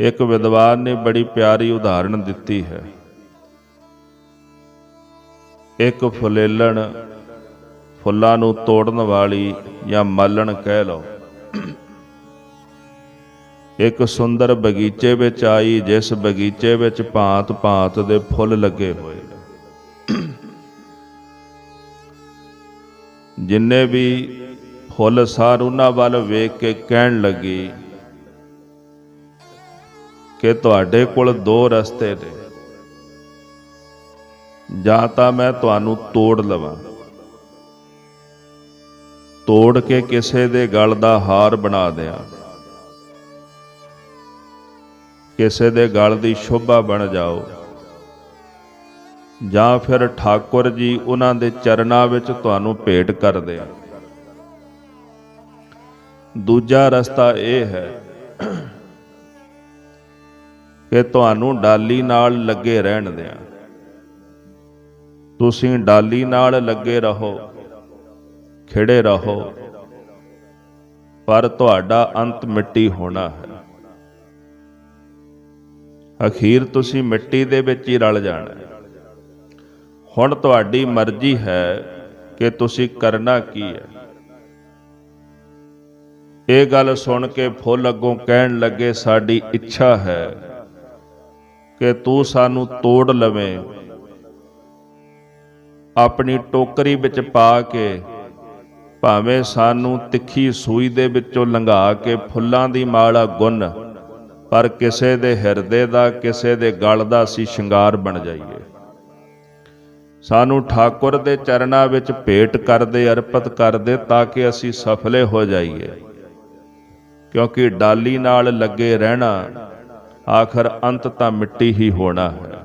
ਇੱਕ ਵਿਦਵਾਨ ਨੇ ਬੜੀ ਪਿਆਰੀ ਉਦਾਹਰਣ ਦਿੱਤੀ ਹੈ। ਇੱਕ ਫੁਲੇਲਣ ਫੁੱਲਾਂ ਨੂੰ ਤੋੜਨ ਵਾਲੀ ਜਾਂ ਮਾਲਣ ਕਹਿ ਲਓ। ਇੱਕ ਸੁੰਦਰ ਬਗੀਚੇ ਵਿੱਚ ਆਈ, ਜਿਸ ਬਗੀਚੇ ਵਿੱਚ ਭਾਂਤ-ਭਾਂਤ ਦੇ ਫੁੱਲ ਲੱਗੇ ਹੋਏ। ਜਿੰਨੇ ਵੀ ਫੁੱਲ ਸਾਰ ਉਹਨਾਂ ਵੱਲ ਵੇਖ ਕੇ ਕਹਿਣ ਲੱਗੀ ਕਿ ਤੁਹਾਡੇ ਕੋਲ ਦੋ ਰਸਤੇ ਨੇ। ਜਾਂ ਤਾਂ ਮੈਂ ਤੁਹਾਨੂੰ ਤੋੜ ਲਵਾਂ। ਤੋੜ ਕੇ ਕਿਸੇ ਦੇ ਗਲ ਦਾ ਹਾਰ ਬਣਾ ਦਿਆਂ। ਕਿਸੇ ਦੇ ਗਲ ਦੀ ਸ਼ੋਭਾ ਬਣ ਜਾਓ। ਜਾਂ ਫਿਰ ਠਾਕੁਰ ਜੀ ਉਹਨਾਂ ਦੇ ਚਰਨਾਂ ਵਿੱਚ ਤੁਹਾਨੂੰ ਭੇਟ ਕਰਦੇ ਦਿਆਂ। ਦੂਜਾ ਰਸਤਾ ਇਹ ਹੈ ਕਿ ਤੁਹਾਨੂੰ ਡਾਲੀ ਨਾਲ ਲੱਗੇ ਰਹਿਣ ਦਿਆਂ। ਤੁਸੀਂ ਡਾਲੀ ਨਾਲ ਲੱਗੇ ਰਹੋ, ਖਿੜੇ ਰਹੋ, ਪਰ ਤੁਹਾਡਾ ਅੰਤ ਮਿੱਟੀ ਹੋਣਾ ਹੈ। ਅਖੀਰ ਤੁਸੀਂ ਮਿੱਟੀ ਦੇ ਵਿੱਚ ਹੀ ਰਲ ਜਾਣਾ ਹੁਣ ਤੁਹਾਡੀ ਮਰਜ਼ੀ ਹੈ ਕਿ ਤੁਸੀਂ ਕਰਨਾ ਕੀ ਹੈ। ਇਹ ਗੱਲ ਸੁਣ ਕੇ ਫੁੱਲ ਅੱਗੋਂ ਕਹਿਣ ਲੱਗੇ, ਸਾਡੀ ਇੱਛਾ ਹੈ ਕਿ ਤੂੰ ਸਾਨੂੰ ਤੋੜ ਲਵੇਂ। ਆਪਣੀ ਟੋਕਰੀ ਵਿੱਚ ਪਾ ਕੇ, ਭਾਵੇਂ ਸਾਨੂੰ ਤਿੱਖੀ ਸੂਈ ਦੇ ਵਿੱਚੋਂ ਲੰਘਾ ਕੇ ਫੁੱਲਾਂ ਦੀ ਮਾਲਾ ਗੁੰਨ, ਪਰ ਕਿਸੇ ਦੇ ਹਿਰਦੇ ਦਾ, ਕਿਸੇ ਦੇ ਗਲ ਦਾ ਅਸੀਂ ਸ਼ਿੰਗਾਰ ਬਣ ਜਾਈਏ। ਸਾਨੂੰ ਠਾਕੁਰ ਦੇ ਚਰਨਾਂ ਵਿੱਚ ਭੇਟ ਕਰਦੇ, ਅਰਪਿਤ ਕਰਦੇ ਤਾਂ ਕਿ ਅਸੀਂ ਸਫਲੇ ਹੋ ਜਾਈਏ। ਕਿਉਂਕਿ ਡਾਲੀ ਨਾਲ ਲੱਗੇ ਰਹਿਣਾ ਆਖਰ ਅੰਤ ਤਾਂ ਮਿੱਟੀ ਹੀ ਹੋਣਾ ਹੈ।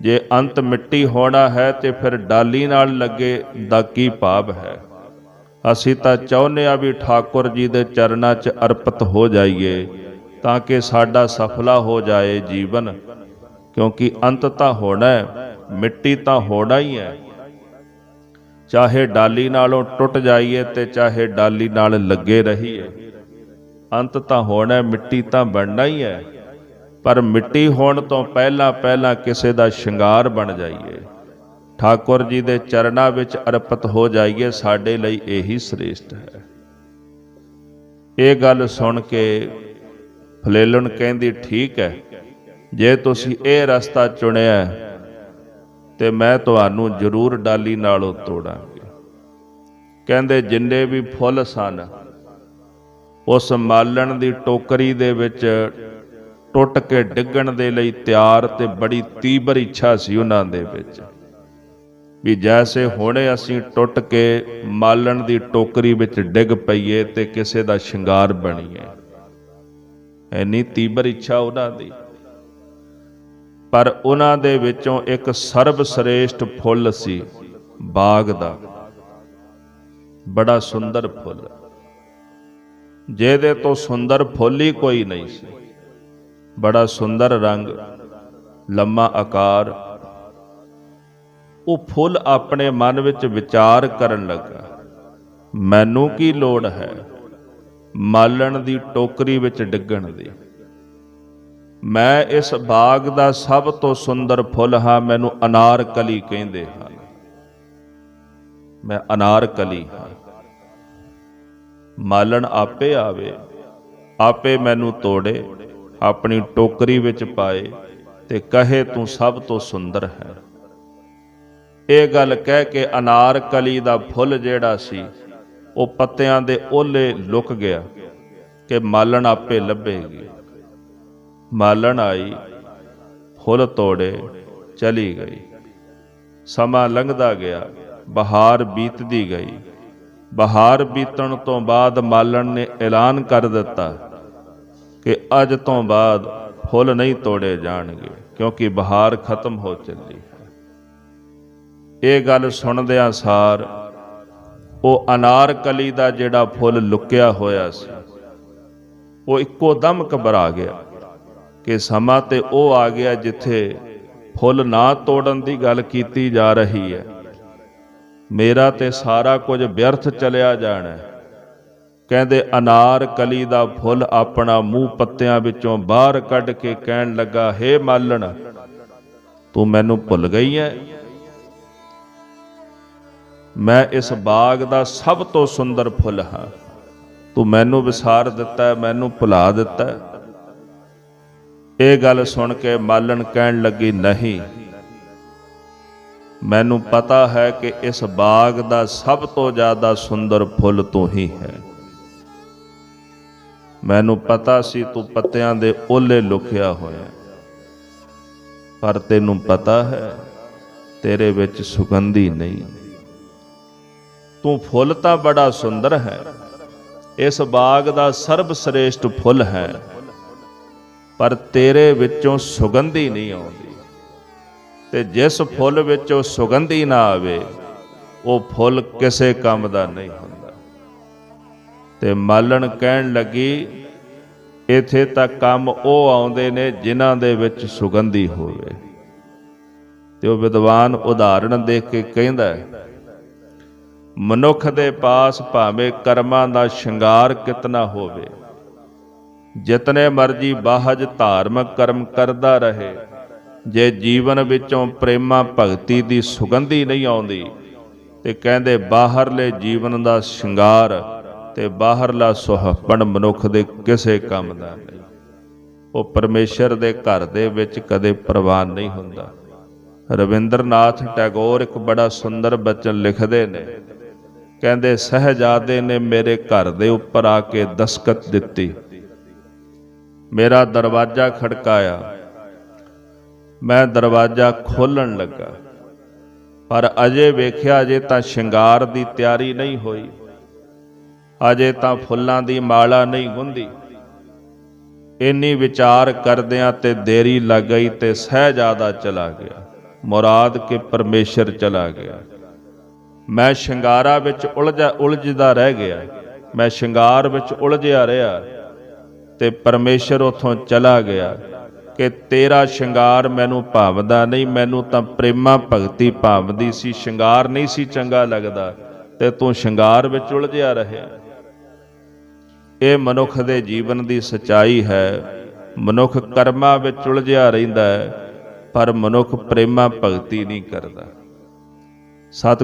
ਜੇ ਅੰਤ ਮਿੱਟੀ ਹੋਣਾ ਹੈ ਤੇ ਫਿਰ ਡਾਲੀ ਨਾਲ ਲੱਗੇ ਦਾ ਕੀ ਭਾਵ ਹੈ? ਅਸੀਂ ਤਾਂ ਚਾਹੁੰਦੇ ਆ ਵੀ ਠਾਕੁਰ ਜੀ ਦੇ ਚਰਨਾਂ 'ਚ ਅਰਪਿਤ ਹੋ ਜਾਈਏ ਤਾਂ ਕਿ ਸਾਡਾ ਸਫਲਾ ਹੋ ਜਾਏ ਜੀਵਨ, ਕਿਉਂਕਿ ਅੰਤ ਤਾਂ ਹੋਣਾ ਹੈ, ਮਿੱਟੀ ਤਾਂ ਹੋਣਾ ਹੀ ਹੈ। ਚਾਹੇ ਡਾਲੀ ਨਾਲੋਂ ਟੁੱਟ ਜਾਈਏ ਤੇ ਚਾਹੇ ਡਾਲੀ ਨਾਲ ਲੱਗੇ ਰਹੀਏ। ਅੰਤ ਤਾਂ ਹੋਣਾ ਮਿੱਟੀ ਤਾਂ ਬਣਨਾ ਹੀ ਹੈ। ਪਰ ਮਿੱਟੀ ਹੋਣ ਤੋਂ ਪਹਿਲਾਂ ਪਹਿਲਾਂ ਕਿਸੇ ਦਾ ਸ਼ਿੰਗਾਰ ਬਣ ਜਾਈਏ। ਠਾਕੁਰ ਜੀ ਦੇ ਚਰਨਾਂ ਵਿੱਚ ਅਰਪਿਤ ਹੋ ਜਾਈਏ ਸਾਡੇ ਲਈ ਇਹੀ ਸ੍ਰੇਸ਼ਟ ਹੈ। ਇਹ ਗੱਲ ਸੁਣ ਕੇ ਫਲੇਲਣ ਕਹਿੰਦੀ ਠੀਕ ਹੈ ਜੇ ਤੁਸੀਂ ਇਹ ਰਸਤਾ ਚੁਣਿਆ ਹੈ, ਤੇ ਮੈਂ ਤੁਹਾਨੂੰ ਜ਼ਰੂਰ ਡਾਲੀ ਨਾਲੋਂ ਤੋੜਾਂਗੀ। ਕਹਿੰਦੇ ਜਿੰਨੇ ਵੀ ਫੁੱਲ ਸਨ ਉਸ ਮਾਲਣ ਦੀ ਟੋਕਰੀ ਦੇ ਵਿੱਚ ਟੁੱਟ ਕੇ ਡਿੱਗਣ ਦੇ ਲਈ ਤਿਆਰ ਤੇ ਬੜੀ ਤੀਬਰ ਇੱਛਾ ਸੀ ਉਹਨਾਂ ਦੇ ਵਿੱਚ। ਵੀ ਜੈਸੇ ਹੁਣੇ ਅਸੀਂ ਟੁੱਟ ਕੇ ਮਾਲਣ ਦੀ ਟੋਕਰੀ ਵਿੱਚ ਡਿੱਗ ਪਈਏ ਤੇ ਕਿਸੇ ਦਾ ਸ਼ਿੰਗਾਰ ਬਣੀਏ। ਐਨੀ ਤੀਬਰ ਇੱਛਾ ਉਹਨਾਂ ਦੀ। ਪਰ ਉਹਨਾਂ ਦੇ ਵਿੱਚੋਂ ਇੱਕ ਸਰਬ ਸ੍ਰੇਸ਼ਟ ਫੁੱਲ ਸੀ, ਬਾਗ ਦਾ। ਬੜਾ ਸੁੰਦਰ ਫੁੱਲ। ਜਿਹਦੇ ਤੋਂ ਸੁੰਦਰ ਫੁੱਲ ਹੀ ਕੋਈ ਨਹੀਂ ਸੀ। ਬੜਾ ਸੁੰਦਰ ਰੰਗ, ਲੰਮਾ ਆਕਾਰ। ਉਹ ਫੁੱਲ ਆਪਣੇ ਮਨ ਵਿੱਚ ਵਿਚਾਰ ਕਰਨ ਲੱਗਾ, ਮੈਨੂੰ ਕੀ ਲੋੜ ਹੈ ਮਾਲਣ ਦੀ ਟੋਕਰੀ ਵਿੱਚ ਡਿੱਗਣ ਦੀ? ਮੈਂ ਇਸ ਬਾਗ ਦਾ ਸਭ ਤੋਂ ਸੁੰਦਰ ਫੁੱਲ ਹਾਂ, ਮੈਨੂੰ ਅਨਾਰਕਲੀ ਕਹਿੰਦੇ ਹਨ। ਮੈਂ ਅਨਾਰਕਲੀ ਹਾਂ। ਮਾਲਣ ਆਪੇ ਆਵੇ, ਆਪੇ ਮੈਨੂੰ ਤੋੜੇ, ਆਪਣੀ ਟੋਕਰੀ ਵਿੱਚ ਪਾਏ ਤੇ ਕਹੇ, ਤੂੰ ਸਭ ਤੋਂ ਸੁੰਦਰ ਹੈ। ਇਹ ਗੱਲ ਕਹਿ ਕੇ ਅਨਾਰ ਕਲੀ ਦਾ ਫੁੱਲ ਜਿਹੜਾ ਸੀ, ਉਹ ਪੱਤਿਆਂ ਦੇ ਓਲੇ ਲੁਕ ਗਿਆ ਕਿ ਮਾਲਣ ਆਪੇ ਲੱਭੇਗੀ। ਮਾਲਣ ਆਈ, ਫੁੱਲ ਤੋੜੇ, ਚਲੀ ਗਈ। ਸਮਾਂ ਲੰਘਦਾ ਗਿਆ, ਬਹਾਰ ਬੀਤਦੀ ਗਈ। ਬਹਾਰ ਬੀਤਣ ਤੋਂ ਬਾਅਦ ਮਾਲਣ ਨੇ ਐਲਾਨ ਕਰ ਦਿੱਤਾ ਕਿ ਅੱਜ ਤੋਂ ਬਾਅਦ ਫੁੱਲ ਨਹੀਂ ਤੋੜੇ ਜਾਣਗੇ, ਕਿਉਂਕਿ ਬਹਾਰ ਖਤਮ ਹੋ ਚੱਲੀ ਹੈ। ਇਹ ਗੱਲ ਸੁਣਦਿਆਂ ਸਾਰ ਉਹ ਅਨਾਰਕਲੀ ਦਾ ਜਿਹੜਾ ਫੁੱਲ ਲੁਕਿਆ ਹੋਇਆ ਸੀ, ਉਹ ਇੱਕੋ ਦਮ ਘਬਰਾ ਗਿਆ ਕਿ ਸਮਾਂ ਤੇ ਉਹ ਆ ਗਿਆ ਜਿੱਥੇ ਫੁੱਲ ਨਾ ਤੋੜਨ ਦੀ ਗੱਲ ਕੀਤੀ ਜਾ ਰਹੀ ਹੈ। ਮੇਰਾ ਤੇ ਸਾਰਾ ਕੁਝ ਵਿਅਰਥ ਚਲਿਆ ਜਾਣਾ ਕਹਿੰਦੇ, ਅਨਾਰ ਕਲੀ ਦਾ ਫੁੱਲ ਆਪਣਾ ਮੂੰਹ ਪੱਤਿਆਂ ਵਿੱਚੋਂ ਬਾਹਰ ਕੱਢ ਕੇ ਕਹਿਣ ਲੱਗਾ, ਹੇ ਮਾਲਣ, ਤੂੰ ਮੈਨੂੰ ਭੁੱਲ ਗਈ ਐ? ਮੈਂ ਇਸ ਬਾਗ ਦਾ ਸਭ ਤੋਂ ਸੁੰਦਰ ਫੁੱਲ ਹਾਂ। ਤੂੰ ਮੈਨੂੰ ਵਿਸਾਰ ਦਿੱਤਾ, ਮੈਨੂੰ ਭੁਲਾ ਦਿੱਤਾ। ਇਹ ਗੱਲ ਸੁਣ ਕੇ ਮਾਲਣ ਕਹਿਣ ਲੱਗੀ, ਨਹੀਂ ਮੈਨੂੰ ਪਤਾ ਹੈ ਕਿ ਇਸ ਬਾਗ ਦਾ ਸਭ ਤੋਂ ਜ਼ਿਆਦਾ ਸੁੰਦਰ ਫੁੱਲ ਤੂੰ ਹੀ ਹੈ। ਮੈਨੂੰ ਪਤਾ ਸੀ ਤੂੰ ਪੱਤਿਆਂ ਦੇ ਓਲੇ ਲੁਕਿਆ ਹੋਇਆ। ਪਰ ਤੈਨੂੰ ਪਤਾ ਹੈ, ਤੇਰੇ ਵਿੱਚ ਸੁਗੰਧੀ ਨਹੀਂ। ਤੂੰ ਫੁੱਲ ਤਾਂ ਬੜਾ ਸੁੰਦਰ ਹੈ। ਇਸ ਬਾਗ ਦਾ ਸਰਬ ਸ੍ਰੇਸ਼ਟ ਫੁੱਲ ਹੈ। ਪਰ ਤੇਰੇ ਵਿੱਚੋਂ ਸੁਗੰਧੀ ਨਹੀਂ ਆਉਂਦੀ। ਤੇ ਜਿਸ ਫੁੱਲ ਵਿੱਚੋਂ ਸੁਗੰਧੀ ਨਾ ਆਵੇ, ਉਹ ਫੁੱਲ ਕਿਸੇ ਕੰਮ ਦਾ ਨਹੀਂ ਹੁੰਦਾ। ਤੇ ਮਾਲਣ ਕਹਿਣ ਲੱਗੀ, ਇਥੇ ਤਾਂ ਕੰਮ ਉਹ ਆਉਂਦੇ ਨੇ ਜਿਨ੍ਹਾਂ ਦੇ ਵਿੱਚ ਸੁਗੰਧੀ ਹੋਵੇ। ਤੇ ਉਹ ਵਿਦਵਾਨ ਉਦਾਹਰਣ ਦੇ ਕੇ ਕਹਿੰਦਾ ਹੈ, ਮਨੁੱਖ ਦੇ ਪਾਸ ਭਾਵੇਂ ਕਰਮਾਂ ਦਾ ਸ਼ਿੰਗਾਰ ਕਿਤਨਾ ਹੋਵੇ, ਜਿਤਨੇ ਮਰਜ਼ੀ ਬਾਹਜ ਧਾਰਮਿਕ ਕਰਮ ਕਰਦਾ ਰਹੇ ਜੇ ਜੀਵਨ ਵਿੱਚੋਂ ਪ੍ਰੇਮਾ ਭਗਤੀ ਦੀ ਸੁਗੰਧੀ ਨਹੀਂ ਆਉਂਦੀ, ਤੇ ਕਹਿੰਦੇ ਬਾਹਰਲੇ ਜੀਵਨ ਦਾ ਸ਼ਿੰਗਾਰ ਤੇ ਬਾਹਰਲਾ ਸੁਹੱਪਣ ਮਨੁੱਖ ਦੇ ਕਿਸੇ ਕੰਮ ਦਾ ਨਹੀਂ। ਉਹ ਪਰਮੇਸ਼ਰ ਦੇ ਘਰ ਦੇ ਵਿੱਚ ਕਦੇ ਪ੍ਰਵਾਨ ਨਹੀਂ ਹੁੰਦਾ। ਰਵਿੰਦਰਨਾਥ ਟੈਗੋਰ ਇੱਕ ਬੜਾ ਸੁੰਦਰ ਬਚਨ ਲਿਖਦੇ ਨੇ, ਕਹਿੰਦੇ ਸਹਜਾਦੇ ਨੇ ਮੇਰੇ ਘਰ ਦੇ ਉੱਪਰ ਆ ਕੇ ਦਸਕਤ ਦਿੱਤੀ। ਮੇਰਾ ਦਰਵਾਜ਼ਾ ਖੜਕਾਇਆ ਮੈਂ ਦਰਵਾਜ਼ਾ ਖੋਲਣ ਲੱਗਾ। ਪਰ ਅਜੇ ਵੇਖਿਆ ਅਜੇ ਤਾਂ ਸ਼ਿੰਗਾਰ ਦੀ ਤਿਆਰੀ ਨਹੀਂ ਹੋਈ। ਅਜੇ ਤਾਂ ਫੁੱਲਾਂ ਦੀ ਮਾਲਾ ਨਹੀਂ ਗੁੰਦੀ। ਇੰਨੀ ਵਿਚਾਰ ਕਰਦਿਆਂ ਤੇ ਦੇਰੀ ਲੱਗ ਗਈ ਤੇ ਸਹਿਜਾਦਾ ਚਲਾ ਗਿਆ। ਮੁਰਾਦ ਕੇ ਪਰਮੇਸ਼ਰ ਚਲਾ ਗਿਆ। ਮੈਂ ਸ਼ਿੰਗਾਰਾ ਵਿੱਚ ਉਲਝਾ ਉਲਝਦਾ ਰਹਿ ਗਿਆ। ਮੈਂ ਸ਼ਿੰਗਾਰ ਵਿੱਚ ਉਲਝਿਆ ਰਿਹਾ ਤੇ ਪਰਮੇਸ਼ਰ ਉਥੋਂ ਚਲਾ ਗਿਆ। ਕਿ ਤੇਰਾ ਸ਼ਿੰਗਾਰ ਮੈਨੂੰ ਭਾਵਦਾ ਨਹੀਂ, ਮੈਨੂੰ ਤਾਂ ਪ੍ਰੇਮਾ ਭਗਤੀ ਭਾਵਦੀ ਸੀ। ਸ਼ਿੰਗਾਰ ਨਹੀਂ ਸੀ ਚੰਗਾ ਲੱਗਦਾ ਤੇ ਤੂੰ ਸ਼ਿੰਗਾਰ ਵਿੱਚ ਉਲਝਿਆ ਰਹਿਆ। ਇਹ ਮਨੁੱਖ ਦੇ ਜੀਵਨ ਦੀ ਸਚਾਈ ਹੈ। ਮਨੁੱਖ ਕਰਮਾਂ ਵਿੱਚ ਉਲਝਿਆ ਰਹਿੰਦਾ ਹੈ, ਪਰ ਮਨੁੱਖ ਪ੍ਰੇਮਾ ਭਗਤੀ ਨਹੀਂ ਕਰਦਾ। ਸਤ